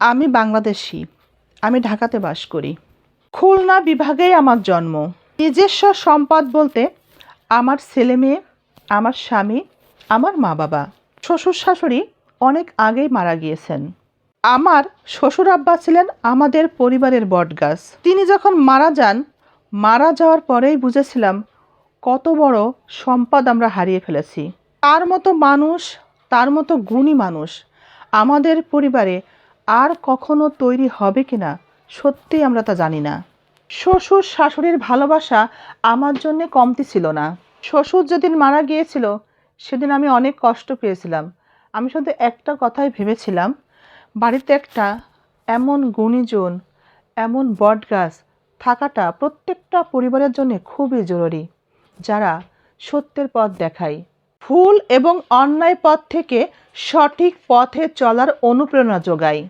আমি বাংলাদেশি, আমি ঢাকাতে বাস করি। খুলনা বিভাগেই আমার জন্ম। নিজস্ব সম্পদ বলতে আমার ছেলে মেয়ে, আমার স্বামী, আমার মা বাবা। শ্বশুর শাশুড়ি অনেক আগেই মারা গিয়েছেন। আমার শ্বশুর আব্বা ছিলেন আমাদের পরিবারের বটগাছ। তিনি যখন মারা যান, মারা যাওয়ার পরেই বুঝেছিলাম কত বড় সম্পদ আমরা হারিয়ে ফেলেছি। তার মতো মানুষ, তার মতো গুণী মানুষ আমাদের পরিবারে আর কখনো তৈরি হবে কিনা, সত্যি আমরা তা জানি না। শ্বশুর শাশুড়ির ভালোবাসা আমার জন্যে কমতি ছিল না। শ্বশুর যেদিন মারা গিয়েছিল, সেদিন আমি অনেক কষ্ট পেয়েছিলাম। আমি শুধু একটা কথাই ভেবেছিলাম, বাড়িতে একটা এমন গুণীজন, এমন বটগাছ থাকাটা প্রত্যেকটা পরিবারের জন্য খুবই জরুরি, যারা সত্যের পথ দেখায়। ভুল এবং অন্যায় পথ থেকে সঠিক পথে চলার অনুপ্রেরণা যোগায়।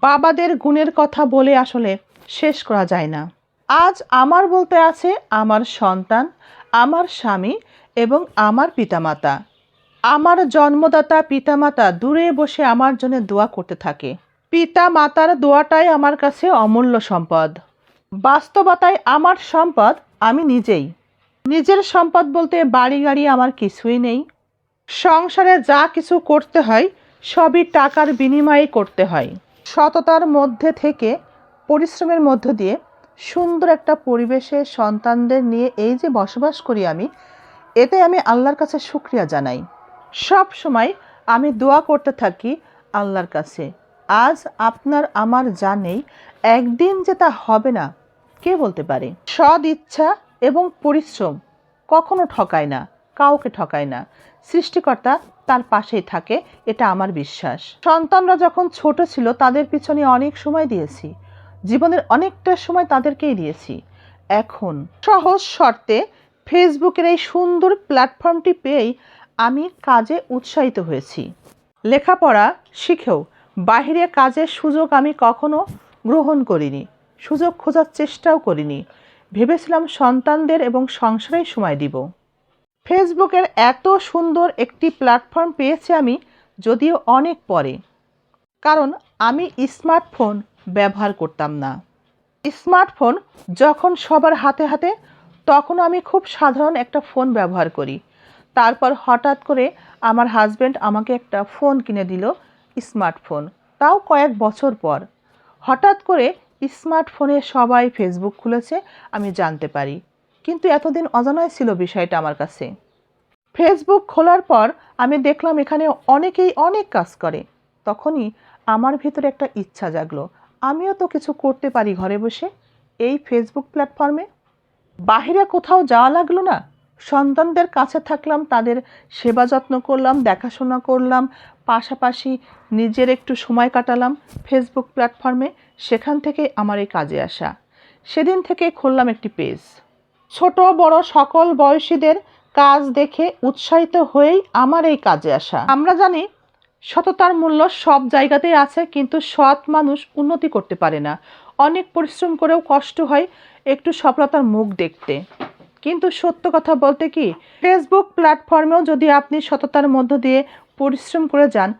বাবাদের গুণের কথা বলে আসলে শেষ করা যায় না। আজ আমার বলতে আছে আমার সন্তান, আমার স্বামী এবং আমার পিতামাতা। আমার জন্মদাতা পিতামাতা দূরে বসে আমার জন্য দোয়া করতে থাকে। পিতা মাতার দোয়াটাই আমার কাছে অমূল্য সম্পদ। বাস্তবতায় আমার সম্পদ আমি নিজেই। নিজের সম্পদ বলতে বাড়ি গাড়ি আমার কিছুই নেই। সংসারে যা কিছু করতে হয়, সবই টাকার বিনিময়ে করতে হয়। সততার মধ্যে থেকে পরিশ্রমের মধ্য দিয়ে সুন্দর একটা পরিবেশে সন্তানদের নিয়ে এই যে বসবাস করি আমি, এতে আমি আল্লাহর কাছে শুক্রিয়া জানাই। সব সময় আমি দোয়া করতে থাকি আল্লাহর কাছে। আজ আপনার আমার জানেই একদিন যে তা হবে না, কে বলতে পারে? সদ ইচ্ছা এবং পরিশ্রম কখনো ঠকায় না, কাউকে ঠকায় না। সৃষ্টিকর্তা তার পাশেই থাকে, এটা আমার বিশ্বাস। সন্তানরা যখন ছোট ছিল, তাদের পিছনে অনেক সময় দিয়েছি। জীবনের অনেকটা সময় তাদেরকেই দিয়েছি। এখন সহজ শর্তে ফেসবুকের এই সুন্দর প্ল্যাটফর্মটি পেয়েই আমি কাজে উৎসাহিত হয়েছি। লেখাপড়া শিখেও বাহিরে কাজের সুযোগ আমি কখনো গ্রহণ করিনি। সুযোগ খোঁজার চেষ্টাও করিনি। ভেবেছিলাম সন্তানদের এবং সংসারেই সময় দিব। ফেসবুকের এত সুন্দর একটি প্ল্যাটফর্ম পেয়েছি আমি, যদিও অনেক পরে। কারণ আমি স্মার্টফোন ব্যবহার করতাম না। স্মার্টফোন যখন সবার হাতে হাতে, তখন আমি খুব সাধারণ একটা ফোন ব্যবহার করি। তারপর হঠাৎ করে আমার হাজব্যান্ড আমাকে একটা ফোন কিনে দিল, স্মার্টফোন। তাও কয়েক বছর পর। হঠাৎ করে স্মার্টফোনে সবাই ফেসবুক খুলেছে, আমি জানতে পারি। কিন্তু এতদিন অজানায় ছিল বিষয়টা আমার কাছে। ফেসবুক খোলার পর আমি দেখলাম এখানে অনেকেই অনেক কাজ করে। তখনই আমার ভিতরে একটা ইচ্ছা জাগলো। আমিও তো কিছু করতে পারি ঘরে বসে। এই ফেসবুক প্ল্যাটফর্মে বাহিরে কোথাও যাওয়া লাগল না? সন্তানদের কাছে থাকলাম, তাদের সেবা যত্ন করলাম, দেখাশোনা করলাম, পাশাপাশি নিজের একটু সময় কাটালাম ফেসবুক প্ল্যাটফর্মে সেখান থেকে আমার এই কাজে আসা। সেদিন থেকে খুললাম একটি পেজ ছোট, বড় সকল বয়সীদের কাজ দেখে উৎসাহিত হয়েই আমার এই কাজে আসা। আমরা জানি, সততার মূল্য সব জায়গাতেই আছে, কিন্তু সৎ মানুষ উন্নতি করতে পারে না। অনেক পরিশ্রম করেও কষ্ট হয় একটু সফলতার মুখ দেখতে। কিন্তু সত্য কথা বলতে কি ফেসবুক প্ল্যাটফর্মেও যদি আপনি সততার মধ্য দিয়ে পরিশ্রম করে যান,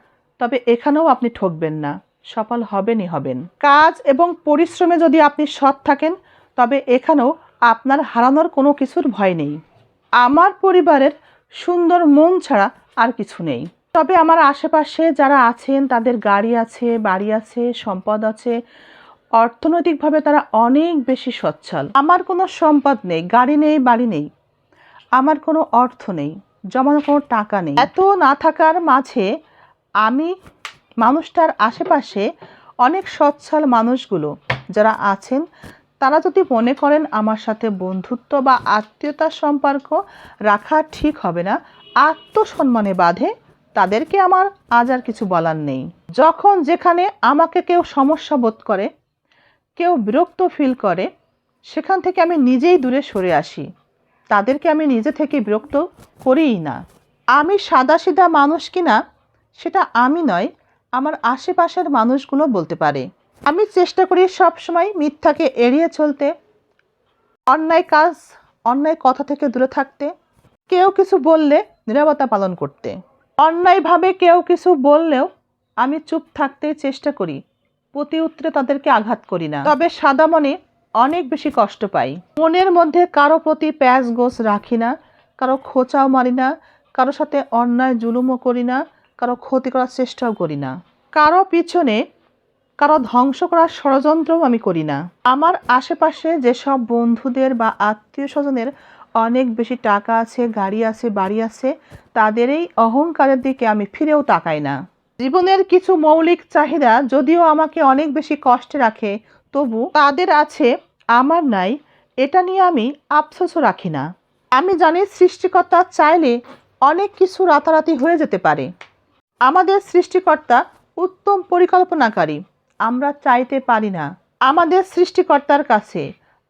তবে এখানেও আপনি ঠকবেন না, সফল হবেনই হবেন। কাজ এবং পরিশ্রমে যদি আপনি সৎ থাকেন, তবে এখানেও আপনার হারানোর কোনো কিছুর ভয় নেই। আমার পরিবারের সুন্দর মন ছাড়া আর কিছু নেই। তবে আমার আশেপাশে যারা আছেন, তাদের গাড়ি আছে, বাড়ি আছে, সম্পদ আছে, অর্থনৈতিকভাবে তারা অনেক বেশি সচ্ছল। আমার কোনো সম্পদ নেই, গাড়ি নেই, বাড়ি নেই। আমার কোনো অর্থ নেই, জমানো কোনো টাকা নেই। এত না থাকার মাঝে আমি মানুষটার আশেপাশে অনেক সচ্ছল মানুষগুলো যারা আছেন তারা যদি মনে করেন আমার সাথে বন্ধুত্ব বা আত্মীয়তার সম্পর্ক রাখা ঠিক হবে না, আত্মসম্মানে বাধে, তাদেরকে আমার আজ আর কিছু বলার নেই। যখন যেখানে আমাকে কেউ সমস্যা বোধ করে, কেউ বিরক্ত ফিল করে, সেখান থেকে আমি নিজেই দূরে সরে আসি। তাদেরকে আমি নিজে থেকে বিরক্ত করিই না। আমি সাদাসিধা মানুষ কিনা, সেটা আমি নয়, আমার আশেপাশের মানুষগুলো বলতে পারে। আমি চেষ্টা করি সব সময় মিথ্যাকে এড়িয়ে চলতে, অন্যায় কাজ, অন্যায় কথা থেকে দূরে থাকতে, কেউ কিছু বললে নিরাপত্তা পালন করতে। অন্যায়ভাবে কেউ কিছু বললেও আমি চুপ থাকতে চেষ্টা করি, প্রতি উত্তরে তাদেরকে আঘাত করি না। তবে সাদা মনে অনেক বেশি কষ্ট পাই মনের মধ্যে কারও প্রতি প্যাঁচ গোছ রাখি না, কারও খোঁচাও মারি না, কারও সাথে অন্যায় জুলুমও করি না, কারও ক্ষতি করার চেষ্টাও করি না। কারও পিছনে কারও ধ্বংস করার ষড়যন্ত্রও আমি করি না। আমার আশেপাশে যেসব বন্ধুদের বা আত্মীয় স্বজনের অনেক বেশি টাকা আছে, গাড়ি আছে, বাড়ি আছে তাদের এই অহংকারের দিকে আমি ফিরেও তাকাই না। জীবনের কিছু মৌলিক চাহিদা যদিও আমাকে অনেক বেশি কষ্টে রাখে, তবু তাদের আছে, আমার নাই, এটা নিয়ে আমি আফসোসও রাখি না। আমি জানি সৃষ্টিকর্তা চাইলে অনেক কিছু রাতারাতি হয়ে যেতে পারে। আমাদের সৃষ্টিকর্তা উত্তম পরিকল্পনাকারী। আমরা চাইতে পারি না। আমাদের সৃষ্টিকর্তার কাছে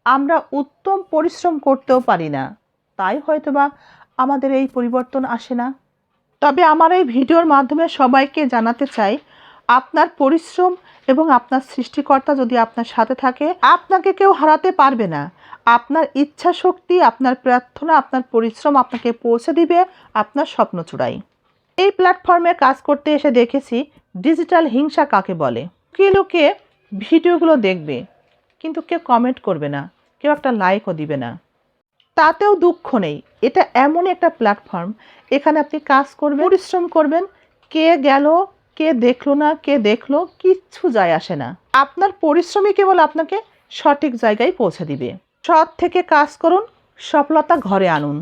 আমরা উত্তম পরিশ্রম করতেও পারি না। তাই হয়তোবা আমাদের এই পরিবর্তন আসে না। তবে আমার এই ভিডিওর মাধ্যমে সবাইকে জানাতে চাই, আপনার পরিশ্রম এবং আপনার সৃষ্টিকর্তা যদি আপনার সাথে থাকে, আপনাকে কেউ হারাতে পারবে না। আপনার ইচ্ছা শক্তি আপনার প্রার্থনা, আপনার পরিশ্রম আপনাকে পৌঁছে দিবে আপনার স্বপ্ন চূড়াই এই প্ল্যাটফর্মে কাজ করতে এসে দেখেছি, ডিজিটাল হিংসা কাকে বলে? কে লোকে ভিডিওগুলো দেখবে, কিন্তু কেউ কমেন্ট করবে না, কেউ একটা লাইকও দিবে না। তাতেও দুঃখ নেই। এটা এমন একটা প্ল্যাটফর্ম এখানে আপনি কাজ করবেন, পরিশ্রম করবেন, কে গেল, কে দেখল না, কে দেখল, কিচ্ছু যায় আসে না। আপনার পরিশ্রমই কেবল আপনাকে সঠিক জায়গায় পৌঁছে দিবে। সৎ থেকে কাজ করুন, সফলতা ঘরে আনুন।